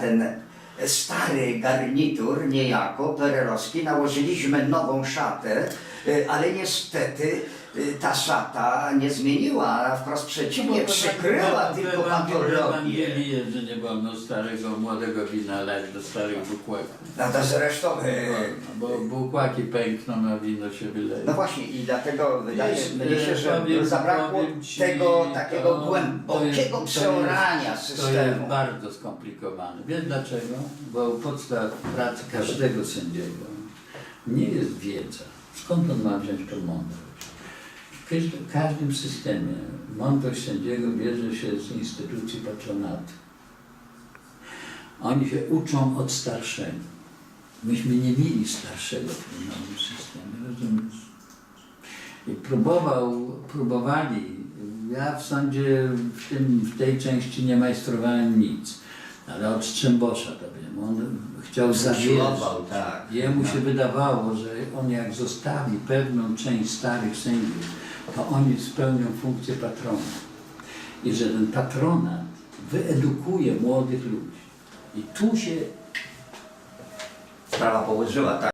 ten stary garnitur niejako pererowski nałożyliśmy nową szatę, y, ale niestety y, ta szata nie zmieniła, a wprost przeciwnie, przykryła tylko patologię. Ewangelii jest, że nie wolno starego, młodego wina lać do starych bukłaków. No to zresztą, y, Bo bukłaki pękną, a wino się wyleje. no właśnie i dlatego wydaje Wiesz, mnie się, że powiem- zabrakło powiem ci, tego takiego to- to jest- głębokiego to jest- przeorania To jest systemu. bardzo skomplikowane. Wiesz dlaczego? Bo podstaw pracy każdego sędziego nie jest wiedza. Skąd on ma wziąć tą mądrość? W każdym, w każdym systemie mądrość sędziego bierze się z instytucji patronatu. Oni się uczą od starszego. Myśmy nie mieli starszego w tym nowym systemie, rozumiesz? I próbował, próbowali, ja w sądzie w, tym, w tej części nie majstrowałem nic, ale od Strzembosza to wiem, on chciał zawierzyć. Usiłował, tak. Jemu się wydawało, że on jak zostawi pewną część starych sędziów, to oni spełnią funkcję patrona. I że ten patronat wyedukuje młodych ludzi. I tu się Sprawa położyła tak.